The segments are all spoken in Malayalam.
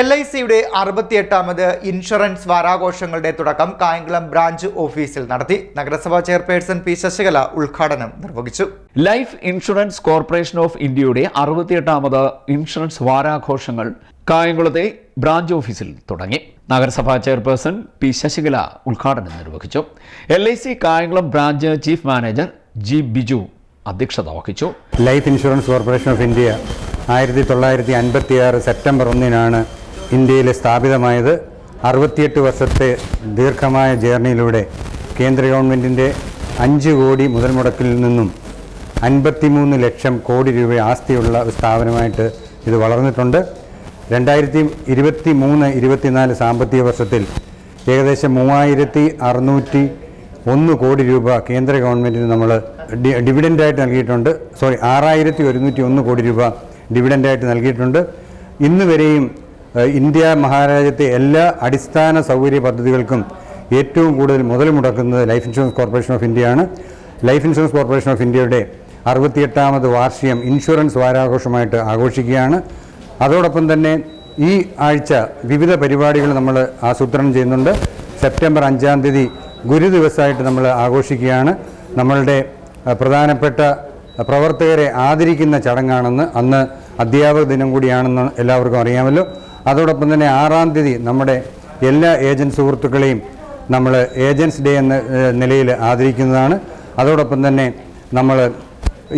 എൽ ഐ സിയുടെ അറുപത്തിയെട്ടാമത് ഇൻഷുറൻസ് വാരാഘോഷങ്ങളുടെ തുടക്കം കായംകുളം ബ്രാഞ്ച് ഓഫീസിൽ നടത്തി. നഗരസഭാ ചെയർപേഴ്സൺ പി ശശികല ഉദ്ഘാടനം നിർവഹിച്ചു. ലൈഫ് ഇൻഷുറൻസ് കോർപ്പറേഷൻ ഓഫ് ഇന്ത്യയുടെ അറുപത്തിയെട്ടാമത് ഇൻഷുറൻസ് വാരാഘോഷങ്ങൾ കായംകുളത്തെ ബ്രാഞ്ച് ഓഫീസിൽ തുടങ്ങി. നഗരസഭാ ചെയർപേഴ്സൺ പി ശശികല ഉദ്ഘാടനം നിർവഹിച്ചു. L I C Kayamkulam branch chief manager G Biju അധ്യക്ഷത വഹിച്ചു. Life insurance corporation of India ആയിരത്തി തൊള്ളായിരത്തി അൻപത്തി ആറ് സെപ്റ്റംബർ ഒന്നിനാണ് ഇന്ത്യയിൽ സ്ഥാപിതമായത് അറുപത്തിയെട്ട് വർഷത്തെ ദീർഘമായ ജേർണിയിലൂടെ കേന്ദ്ര ഗവൺമെന്റിന്റെ അഞ്ച് കോടി മുതൽ മുടക്കിൽ നിന്നും അൻപത്തിമൂന്ന് ലക്ഷം കോടി രൂപ ആസ്തിയുള്ള ഒരു സ്ഥാപനമായിട്ട് ഇത് വളർന്നിട്ടുണ്ട്. രണ്ടായിരത്തി ഇരുപത്തി മൂന്ന് ഇരുപത്തിനാല് സാമ്പത്തിക വർഷത്തിൽ ഏകദേശം മൂവായിരത്തി അറുന്നൂറ്റി ഒന്ന് കോടി രൂപ കേന്ദ്ര ഗവൺമെന്റിന് നമ്മൾ ഡിവിഡന്റായിട്ട് നൽകിയിട്ടുണ്ട്. സോറി ആറായിരത്തി ഒരുന്നൂറ്റി ഒന്ന് കോടി രൂപ ഡിവിഡൻഡായിട്ട് നൽകിയിട്ടുണ്ട്. ഇന്ന് വരെയും ഇന്ത്യ മഹാരാജ്യത്തെ എല്ലാ അടിസ്ഥാന സൗകര്യ പദ്ധതികൾക്കും ഏറ്റവും കൂടുതൽ മുതൽ മുടക്കുന്നത് ലൈഫ് ഇൻഷുറൻസ് കോർപ്പറേഷൻ ഓഫ് ഇന്ത്യയാണ്. ലൈഫ് ഇൻഷുറൻസ് കോർപ്പറേഷൻ ഓഫ് ഇന്ത്യയുടെ അറുപത്തിയെട്ടാമത് വാർഷികം ഇൻഷുറൻസ് വാരാഘോഷമായിട്ട് ആഘോഷിക്കുകയാണ്. അതോടൊപ്പം തന്നെ ഈ ആഴ്ച വിവിധ പരിപാടികൾ നമ്മൾ ആസൂത്രണം ചെയ്യുന്നുണ്ട്. സെപ്റ്റംബർ അഞ്ചാം തീയതി ഗുരു ദിവസമായിട്ട് നമ്മൾ ആഘോഷിക്കുകയാണ്. നമ്മളുടെ പ്രധാനപ്പെട്ട പ്രവർത്തകരെ ആദരിക്കുന്ന ചടങ്ങാണെന്ന് അന്ന് അധ്യാപക ദിനം കൂടിയാണെന്ന് എല്ലാവർക്കും അറിയാമല്ലോ. അതോടൊപ്പം തന്നെ ആറാം തീയതി നമ്മുടെ എല്ലാ ഏജന്റ് സുഹൃത്തുക്കളെയും നമ്മൾ ഏജൻസ് ഡേ എന്ന നിലയിൽ ആദരിക്കുന്നതാണ്. അതോടൊപ്പം തന്നെ നമ്മൾ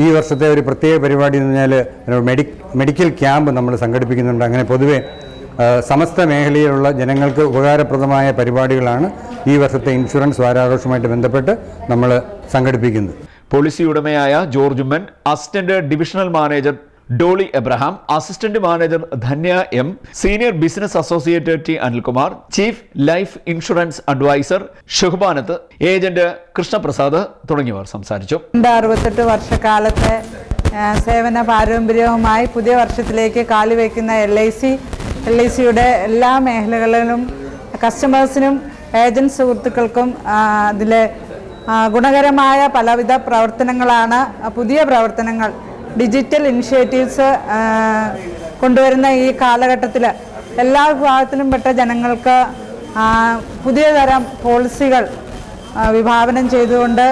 ഈ വർഷത്തെ ഒരു പ്രത്യേക പരിപാടി എന്ന് പറഞ്ഞാൽ മെഡി മെഡിക്കൽ ക്യാമ്പ് നമ്മൾ സംഘടിപ്പിക്കുന്നുണ്ട്. അങ്ങനെ പൊതുവേ സമസ്ത മേഖലയിലുള്ള ജനങ്ങൾക്ക് ഉപകാരപ്രദമായ പരിപാടികളാണ് ഈ വർഷത്തെ ഇൻഷുറൻസ് വാരാഘോഷവുമായിട്ട് ബന്ധപ്പെട്ട് നമ്മൾ സംഘടിപ്പിക്കുന്നത്. പോളിസി ഉടമയായ George Oommen assistant divisional manager Dolly Abraham assistant manager Dhanya M senior business associate T Anilkumar chief life insurance advisor Shuhbanath agent Krishnaprasad തുടങ്ങിയവർ സംസാരിച്ചു. അറുപത്തെട്ട് വർഷക്കാലത്തെ സേവന പാരമ്പര്യവുമായി പുതിയ വർഷത്തിലേക്ക് കാലുവയ്ക്കുന്ന L I C L I സിയുടെ എല്ലാ മേഖലകളിലും കസ്റ്റമേഴ്സിനും ഏജന്റ് സുഹൃത്തുക്കൾക്കും അതിലെ ഗുണകരമായ പലവിധ പ്രവർത്തനങ്ങളാണ് പുതിയ പ്രവർത്തനങ്ങൾ ഡിജിറ്റൽ ഇനിഷ്യേറ്റീവ്സ് കൊണ്ടുവരുന്ന ഈ കാലഘട്ടത്തിൽ എല്ലാ വിഭാഗത്തിലും പെട്ട ജനങ്ങൾക്ക് പുതിയ തരം പോളിസികൾ വിഭാവനം ചെയ്തുകൊണ്ട്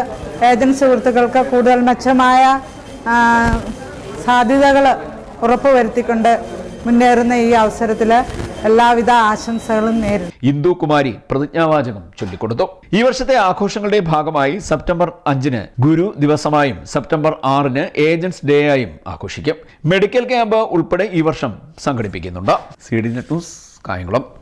ഏജന്റ് സുഹൃത്തുക്കൾക്ക് കൂടുതൽ മെച്ചമായ സാധ്യതകൾ ഉറപ്പുവരുത്തിക്കൊണ്ട് മുന്നേറുന്ന ഈ അവസരത്തിൽ എല്ലാവിധ ആശംസകളും നേരിടും ഇന്ദു കുമാരി പ്രതിജ്ഞാവാചകം ചൊല്ലിക്കൊടുത്തു. ഈ വർഷത്തെ ആഘോഷങ്ങളുടെ ഭാഗമായി സെപ്റ്റംബർ അഞ്ചിന് ഗുരു ദിവസമായും സെപ്റ്റംബർ ആറിന് ഏജൻസ് ഡേ ആയും ആഘോഷിക്കും. മെഡിക്കൽ ക്യാമ്പ് ഉൾപ്പെടെ ഈ വർഷം സംഘടിപ്പിക്കുന്നുണ്ട്. C D news Kayamkulam.